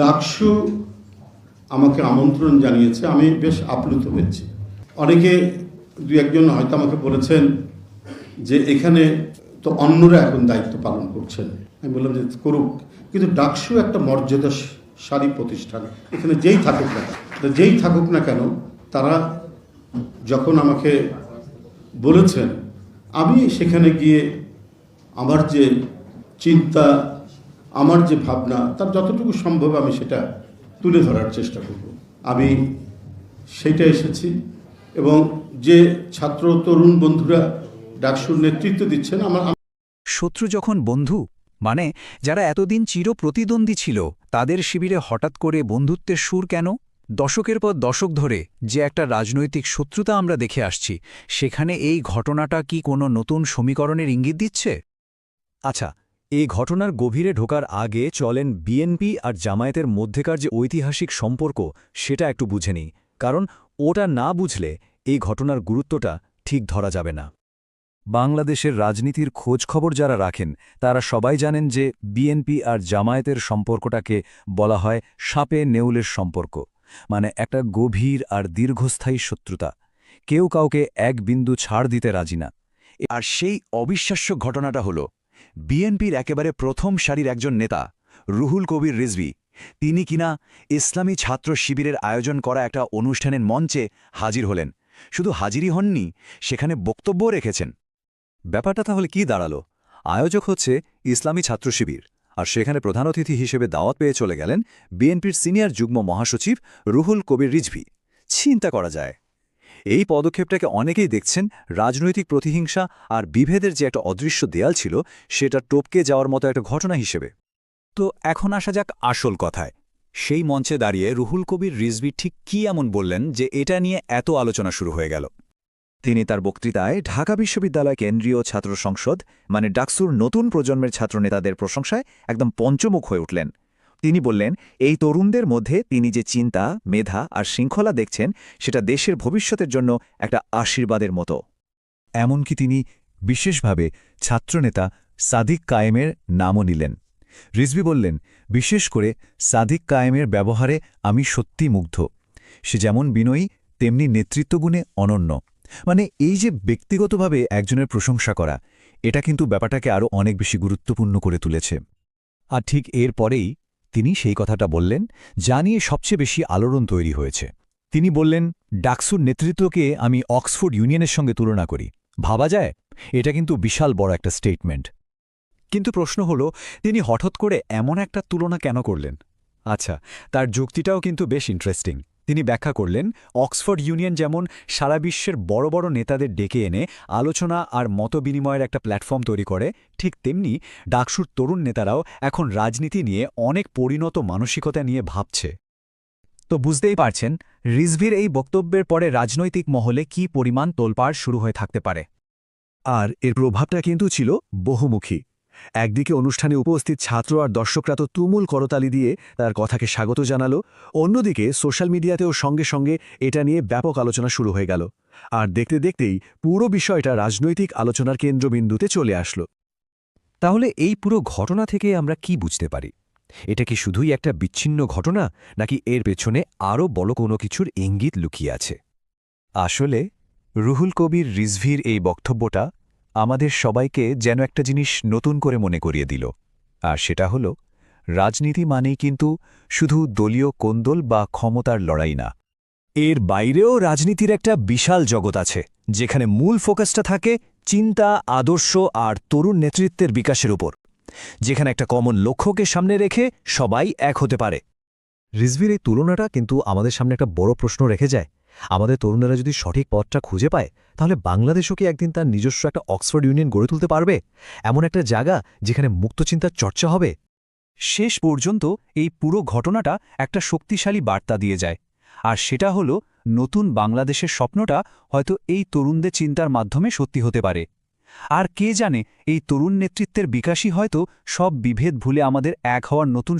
ডাকসু আমাকে আমন্ত্রণ জানিয়েছে আমি বেশ আপ্লুত হয়েছি। অনেকে দু একজন হয়তো আমাকে বলেছেন যে এখানে তো অন্যরা এখন দায়িত্ব পালন করছেন। আমি বললাম যে করুক কিন্তু ডাকসু একটা মর্যাদা সারি প্রতিষ্ঠান। এখানে যেই থাকুক না কেন, যেই থাকুক না কেন তারা যখন আমাকে বলেছেন আমি সেখানে গিয়ে আমার যে চিন্তা আমার যে ভাবনা, তার যতটুকু সম্ভব আমি সেটা তুলে ধরার চেষ্টা করব। আমি সেইটা এসেছি এবং যে ছাত্র তরুণ বন্ধুরা ডাকসুর নেতৃত্ব দিচ্ছেন, আমার শত্রু যখন বন্ধু মানে যারা এতদিন চির প্রতিদ্বন্দ্বী ছিল, তাদের শিবিরে হঠাৎ করে বন্ধুত্বের সুর কেন? দশকের পর দশক ধরে যে একটা রাজনৈতিক শত্রুতা আমরা দেখে আসছি, সেখানে এই ঘটনাটা কি কোনো নতুন সমীকরণের ইঙ্গিত দিচ্ছে? আচ্ছা এই ঘটনার গভীরে ঢোকার আগে চলেন বিএনপি আর জামায়াতের মধ্যেকার যে ঐতিহাসিক সম্পর্ক, সেটা একটু বুঝে নিই, কারণ ওটা না বুঝলে এই ঘটনার গুরুত্বটা ঠিক ধরা যাবে না। বাংলাদেশের রাজনীতির খোঁজ খবর যারা রাখেন, তারা সবাই জানেন যে বিএনপি আর জামায়াতের সম্পর্কটাকে বলা হয় সাপে নেউলের সম্পর্ক মানে একটা গভীর আর দীর্ঘস্থায়ী শত্রুতা। কেউ কাউকে এক বিন্দু ছাড় দিতে রাজি না। আর সেই অবিশ্বাস্য ঘটনাটা হল বিএনপির একেবারে প্রথম সারির একজন নেতা, রুহুল কবির রিজভি। তিনি কিনা ইসলামী ছাত্র শিবিরের আয়োজন করা একটা অনুষ্ঠানের মঞ্চে হাজির হলেন। শুধু হাজিরই হননি, সেখানে বক্তব্যও রেখেছেন। ব্যাপারটা তাহলে কি দাঁড়াল? আয়োজক হচ্ছে ইসলামী ছাত্র শিবির, আর সেখানে প্রধান অতিথি হিসেবে দাওয়াত পেয়ে চলে গেলেন বিএনপির সিনিয়র যুগ্ম মহাসচিব রুহুল কবির রিজভি। চিন্তা করা যায়। এই পদক্ষেপটাকে অনেকেই দেখছেন, রাজনৈতিক প্রতিহিংসা আর বিভেদের যে একটা অদৃশ্য দেয়াল ছিল, সেটা টপকে যাওয়ার মতো একটা ঘটনা হিসেবে। তো এখন আসা যাক আসল কথায়। সেই মঞ্চে দাঁড়িয়ে রুহুল কবির রিজভি ঠিক কি এমন বললেন যে এটা নিয়ে এত আলোচনা শুরু হয়ে গেল। তিনি তার বক্তৃতায় ঢাকা বিশ্ববিদ্যালয় কেন্দ্রীয় ছাত্র সংসদ মানে ডাকসুর নতুন প্রজন্মের ছাত্রনেতাদের প্রশংসায় একদম পঞ্চমুখ হয়ে উঠলেন। তিনি বললেন, এই তরুণদের মধ্যে তিনি যে চিন্তা, মেধা আর শৃঙ্খলা দেখছেন, সেটা দেশের ভবিষ্যতের জন্য একটা আশীর্বাদের মতো। এমনকি তিনি বিশেষভাবে ছাত্রনেতা সাদিক কায়েমের নামও নিলেন। রিজভি বললেন, বিশেষ করে সাদিক কায়েমের ব্যবহারে আমি সত্যি মুগ্ধ। সে যেমন বিনয়ী, তেমনি নেতৃত্বগুণে অনন্য। মানে এই যে ব্যক্তিগতভাবে একজনের প্রশংসা করা, এটা কিন্তু ব্যাপারটাকে আরও অনেক বেশি গুরুত্বপূর্ণ করে তুলেছে। আর ঠিক এর পরেই তিনি সেই কথাটা বললেন, যা নিয়ে সবচেয়ে বেশি আলোড়ন তৈরি হয়েছে। তিনি বললেন, ডাকসুর নেতৃত্বকে আমি অক্সফোর্ড ইউনিয়নের সঙ্গে তুলনা করি। ভাবা যায়? এটা কিন্তু বিশাল বড় একটা স্টেটমেন্ট। কিন্তু প্রশ্ন হল, তিনি হঠাৎ করে এমন একটা তুলনা কেন করলেন? আচ্ছা তার যুক্তিটাও কিন্তু বেশ ইন্টারেস্টিং তিনি ব্যাখ্যা করলেন, অক্সফোর্ড ইউনিয়ন যেমন সারা বিশ্বের বড় বড় নেতাদের ডেকে এনে আলোচনা আর মতবিনিময়ের একটা প্ল্যাটফর্ম তৈরি করে, ঠিক তেমনি ডাকসুর তরুণ নেতারাও এখন রাজনীতি নিয়ে অনেক পরিণত মানসিকতা নিয়ে ভাবছে। তো বুঝতেই পারছেন, রিজভির এই বক্তব্যের পরে রাজনৈতিক মহলে কি পরিমাণ তোলপাড় শুরু হয়ে থাকতে পারে। আর এর প্রভাবটা কিন্তু ছিল বহুমুখী। একদিকে অনুষ্ঠানে উপস্থিত ছাত্র আর দর্শকরা তো তুমুল করতালি দিয়ে তার কথাকে স্বাগত জানালো, অন্যদিকে সোশ্যাল মিডিয়াতেও সঙ্গে সঙ্গে এটা নিয়ে ব্যাপক আলোচনা শুরু হয়ে গেল। আর দেখতে দেখতেই পুরো বিষয়টা রাজনৈতিক আলোচনার কেন্দ্রবিন্দুতে চলে আসলো। তাহলে এই পুরো ঘটনা থেকে আমরা কি বুঝতে পারি? এটা কি শুধুই একটা বিচ্ছিন্ন ঘটনা, নাকি এর পেছনে আরও বড় কোনো কিছুর ইঙ্গিত লুকিয়ে আছে? আসলে, রুহুল কবির রিজভির এই বক্তব্যটা আমাদের সবাইকে যেন একটা জিনিস নতুন করে মনে করিয়ে দিল, আর সেটা হল, রাজনীতি মানেই কিন্তু শুধু দলীয় কোন্দল বা ক্ষমতার লড়াই না। এর বাইরেও রাজনীতির একটা বিশাল জগৎ আছে, যেখানে মূল ফোকাসটা থাকে চিন্তা, আদর্শ আর তরুণ নেতৃত্বের বিকাশের উপর, যেখানে একটা কমন লক্ষ্যকে সামনে রেখে সবাই এক হতে পারে। রিজভির, এই তুলনাটা কিন্তু আমাদের সামনে একটা বড় প্রশ্ন রেখে যায়। আমাদের তরুণেরা যদি সঠিক পথটা খুঁজে পায়, তাহলে বাংলাদেশও কি একদিন তার নিজস্ব একটা অক্সফোর্ড ইউনিয়ন গড়ে তুলতে পারবে? এমন একটা জায়গা যেখানে মুক্তচিন্তার চর্চা হবে? শেষ পর্যন্ত এই পুরো ঘটনাটা একটা শক্তিশালী বার্তা দিয়ে যায়। আর সেটা হল, নতুন বাংলাদেশের স্বপ্নটা হয়তো এই তরুণদের চিন্তার মাধ্যমে সত্যি হতে পারে। আর কে জানে, এই তরুণ নেতৃত্বের বিকাশই হয়তো সব বিভেদ ভুলে আমাদের এক হওয়ার নতুন